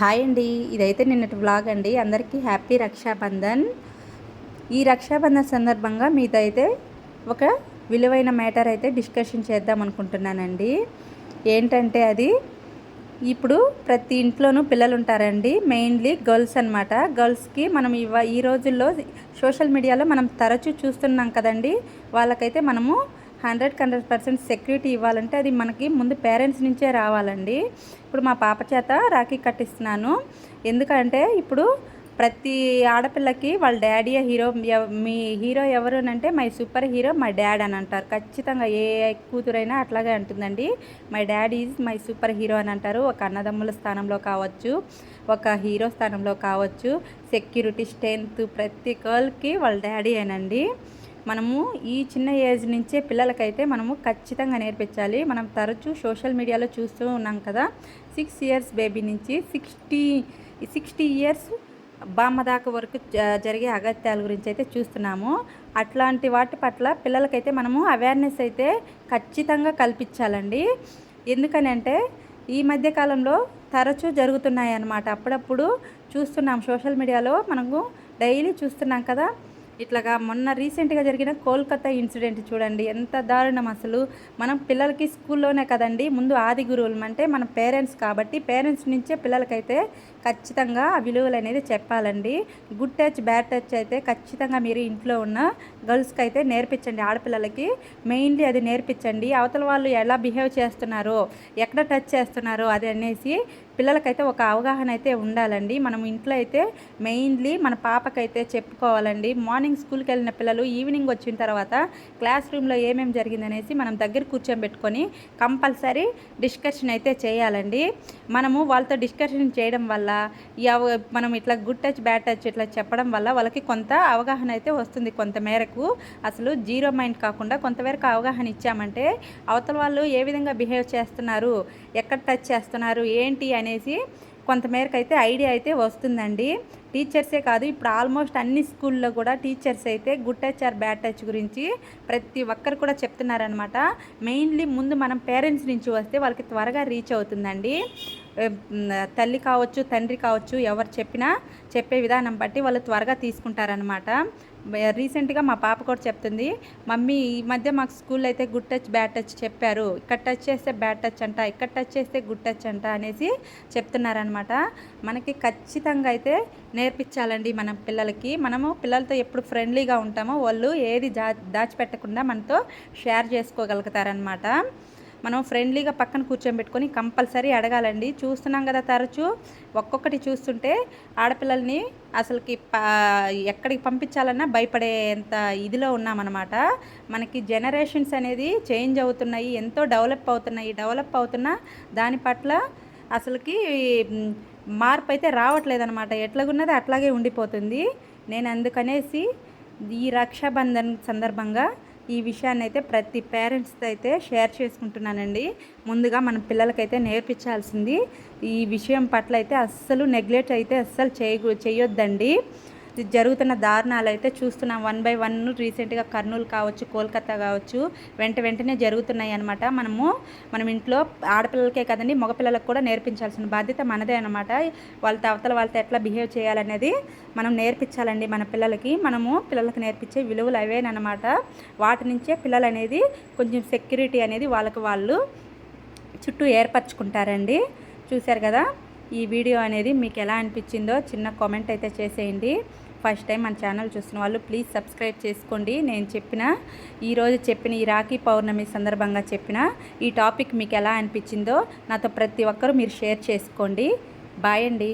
Hi అండి. ఇదైతే నిన్నటి వ్లాగ్ అండి. అందరికీ హ్యాపీ రక్షాబంధన్. ఈ రక్షాబంధన్ సందర్భంగా మీతో అయితే ఒక విలువైన మ్యాటర్ అయితే డిస్కషన్ చేద్దాం అనుకుంటున్నానండి. ఏంటంటే అది ఇప్పుడు ప్రతి ఇంట్లోనూ పిల్లలు ఉంటారండి మెయిన్లీ గర్ల్స్ అనమాట గర్ల్స్కి మనం ఇవ ఈ రోజుల్లో సోషల్ మీడియాలో మనం తరచూ చూస్తున్నాం కదండి. వాళ్ళకైతే మనము హండ్రెడ్ హండ్రెడ్ పర్సెంట్ సెక్యూరిటీ ఇవ్వాలంటే అది మనకి ముందు పేరెంట్స్ నుంచే రావాలండి. ఇప్పుడు మా పాప చేత రాఖీ కట్టిస్తున్నాను. ఎందుకంటే ఇప్పుడు ప్రతి ఆడపిల్లకి వాళ్ళ డాడీ హీరో మీ హీరో ఎవరు అంటే my super hero my dad అని అంటారు. ఖచ్చితంగా ఏ కూతురైనా అట్లాగే అంటుందండి. My daddy is my super hero అని అంటారు. ఒక అన్నదమ్ముల స్థానంలో కావచ్చు ఒక హీరో స్థానంలో కావచ్చు. సెక్యూరిటీ స్ట్రెంత్ ప్రతి గర్ల్కి వాళ్ళ డాడీ అనండి మనము ఈ చిన్న ఏజ్ నుంచే పిల్లలకైతే మనము ఖచ్చితంగా నేర్పించాలి. మనం తరచూ సోషల్ మీడియాలో చూస్తూ ఉన్నాం కదా సిక్స్ ఇయర్స్ బేబీ నుంచి సిక్స్టీ సిక్స్టీ ఇయర్స్ బామ్మ దాకా వరకు జ- జరిగే అగత్యాల గురించి అయితే చూస్తున్నాము. అట్లాంటి వాటి పట్ల పిల్లలకైతే మనము అవేర్నెస్ అయితే ఖచ్చితంగా కల్పించాలండి. ఎందుకని అంటే ఈ మధ్య కాలంలో తరచూ జరుగుతున్నాయి అన్నమాట అప్పుడప్పుడు చూస్తున్నాం సోషల్ మీడియాలో మనము డైలీ చూస్తున్నాం కదా ఇట్లాగా మొన్న రీసెంట్గా జరిగిన కోల్కతా ఇన్సిడెంట్ చూడండి ఎంత దారుణం అసలు. మనం పిల్లలకి స్కూల్లోనే కదండి ముందు ఆది గురువులు అంటే మన పేరెంట్స్ కాబట్టి పేరెంట్స్ నుంచే పిల్లలకైతే ఖచ్చితంగా ఆ విలువలు అనేది చెప్పాలండి. గుడ్ టచ్ బ్యాడ్ టచ్ అయితే ఖచ్చితంగా మీరు ఇంట్లో ఉన్న గర్ల్స్కి అయితే నేర్పించండి ఆడపిల్లలకి. మెయిన్లీ అది నేర్పించండి. అవతల వాళ్ళు ఎలా బిహేవ్ చేస్తున్నారో ఎక్కడ టచ్ చేస్తున్నారో అది అనేసి పిల్లలకైతే ఒక అవగాహన అయితే ఉండాలండి. మనం ఇంట్లో అయితే మెయిన్లీ మన పాపకైతే చెప్పుకోవాలండి. మార్నింగ్ స్కూల్కి వెళ్ళిన పిల్లలు ఈవినింగ్ వచ్చిన తర్వాత క్లాస్ రూమ్లో ఏమేమి జరిగిందనేసి మనం దగ్గర కూర్చోబెట్టుకొని కంపల్సరీ డిస్కషన్ అయితే చేయాలండి. మనము వాళ్ళతో డిస్కషన్ చేయడం వల్ల మనం ఇట్లా గుడ్ టచ్ బ్యాడ్ టచ్ ఇట్లా చెప్పడం వల్ల వాళ్ళకి కొంత అవగాహన అయితే వస్తుంది. కొంత మేరకు అసలు జీరో మైండ్ కాకుండా కొంతవరకు అవగాహన ఇచ్చామంటే అవతల వాళ్ళు ఏ విధంగా బిహేవ్ చేస్తున్నారు ఎక్కడ టచ్ చేస్తున్నారు ఏంటి అనేసి కొంతమేరకు అయితే ఐడియా అయితే వస్తుందండి. టీచర్సే కాదు ఇప్పుడు ఆల్మోస్ట్ అన్ని స్కూల్లో కూడా టీచర్స్ అయితే good touch or bad touch గురించి ప్రతి ఒక్కరు కూడా చెప్తున్నారనమాట మెయిన్లీ ముందు మనం పేరెంట్స్ నుంచి వస్తే వాళ్ళకి త్వరగా రీచ్ అవుతుందండి. తల్లి కావచ్చు తండ్రి కావచ్చు ఎవరు చెప్పినా చెప్పే విధానం బట్టి వాళ్ళు త్వరగా తీసుకుంటారనమాట రీసెంట్గా మా పాప కూడా చెప్తుంది మమ్మీ ఈ మధ్య మాకు స్కూల్లో అయితే గుడ్ టచ్ బ్యాడ్ టచ్ చెప్పారు. ఇక్కడ టచ్ చేస్తే బ్యాడ్ టచ్ అంట ఇక్కడ టచ్ చేస్తే గుడ్ టచ్ అంట అనేసి చెప్తున్నారనమాట మనకి ఖచ్చితంగా అయితే నేర్పించాలండి మన పిల్లలకి. మనము పిల్లలతో ఎప్పుడు ఫ్రెండ్లీగా ఉంటామో వాళ్ళు ఏది దా దాచిపెట్టకుండా మనతో షేర్ చేసుకోగలుగుతారనమాట మనం ఫ్రెండ్లీగా పక్కన కూర్చోబెట్టుకొని కంపల్సరీ అడగాలండి. చూస్తున్నాం కదా తరచూ ఒక్కొక్కటి చూస్తుంటే ఆడపిల్లల్ని అసలుకి ఎక్కడికి పంపించాలన్నా భయపడేంత ఇదిలో ఉన్నామన్నమాట. మనకి జనరేషన్స్ అనేది చేంజ్ అవుతున్నాయి ఎంతో డెవలప్ అవుతున్నాయి. డెవలప్ అవుతున్న దాని పట్ల అసలుకి మార్పు అయితే రావట్లేదన్నమాట. ఎట్లాగున్నది అట్లాగే ఉండిపోతుంది. నేను అందుకనేసి ఈ రక్షాబంధన్ సందర్భంగా ఈ విషయాన్ని అయితే ప్రతి పేరెంట్స్తో అయితే షేర్ చేసుకుంటున్నానండి. ముందుగా మన పిల్లలకైతే నేర్పించాల్సింది ఈ విషయం పట్ల అయితే అస్సలు నెగ్లెక్ట్ అయితే అస్సలు చేయ చేయొద్దండి జరుగుతున్న దారుణాలు అయితే చూస్తున్నాం. వన్ బై వన్ రీసెంట్గా కర్నూలు కావచ్చు కోల్కతా కావచ్చు వెంట వెంటనే జరుగుతున్నాయి అనమాట మనము మనం ఇంట్లో ఆడపిల్లలకే కదండి మగపిల్లలకు కూడా నేర్పించాల్సిన బాధ్యత మనదే అనమాట వాళ్ళతో అవతల వాళ్ళతో ఎట్లా బిహేవ్ చేయాలనేది మనం నేర్పించాలండి మన పిల్లలకి. మనము పిల్లలకి నేర్పించే విలువలు అవేనమాట వాటి నుంచే పిల్లలు అనేది కొంచెం సెక్యూరిటీ అనేది వాళ్ళకి వాళ్ళు చుట్టూ ఏర్పరచుకుంటారండి. చూశారు కదా? ఈ వీడియో అనేది మీకు ఎలా అనిపించిందో చిన్న కామెంట్ అయితే చేసేయండి. ఫస్ట్ టైం మన ఛానల్ చూస్తున్న వాళ్ళు ప్లీజ్ సబ్స్క్రైబ్ చేసుకోండి. నేను చెప్పిన ఈరోజు చెప్పిన ఈ రాఖీ పౌర్ణమి సందర్భంగా చెప్పిన ఈ టాపిక్ మీకు ఎలా అనిపించిందో నాతో ప్రతి ఒక్కరూ మీరు షేర్ చేసుకోండి. బాయ్ అండి.